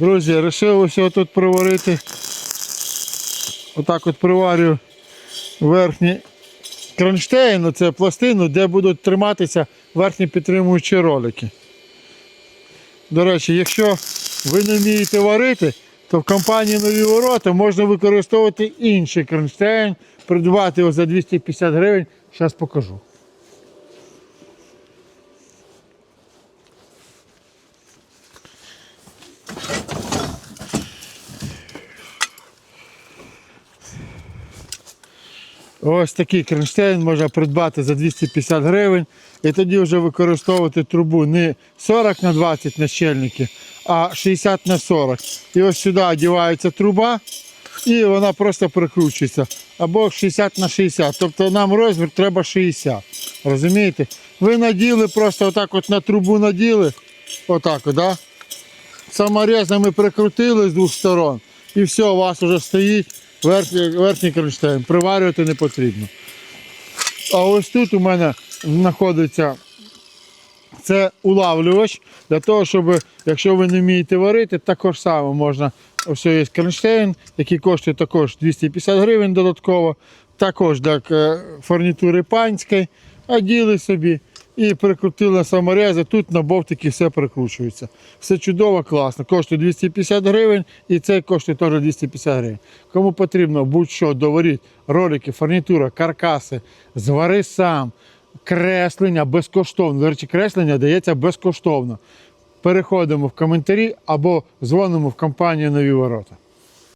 Друзі, вирішив ось тут приварити. Отак от приварю верхній кронштейн, це пластину, де будуть триматися верхні підтримуючі ролики. До речі, якщо ви не вмієте варити, то в компанії нові ворота можна використовувати інший кронштейн, придбати його за 250 гривень. Зараз покажу. Ось такий кронштейн можна придбати за 250 гривень і тоді вже використовувати трубу не 40 на 20 на щельники, а 60 на 40. І ось сюди одягається труба і вона просто прикручується. Або 60 на 60. Тобто нам розмір треба 60. Розумієте? Ви наділи просто отак от на трубу наділи. Отак, от, да? саморезами прикрутили з двох сторон, і все, у вас вже стоїть верхній, верхній кронштейн. Приварювати не потрібно. А ось тут у мене знаходиться це улавлювач для того, щоб, якщо ви не вмієте варити, також само можна. Ось є кронштейн, який коштує також 250 гривень додатково, також для е, фурнітури панської, оділи собі і прикрутили саморези. Тут на бовтики все прикручується. Все чудово, класно. Коштує 250 гривень і цей коштує теж 250 гривень. Кому потрібно будь-що доваріть, ролики, фурнітура, каркаси, звари сам. Креслення безкоштовно. До речі, креслення дається безкоштовно. Переходимо в коментарі або дзвонимо в компанію Нові Ворота.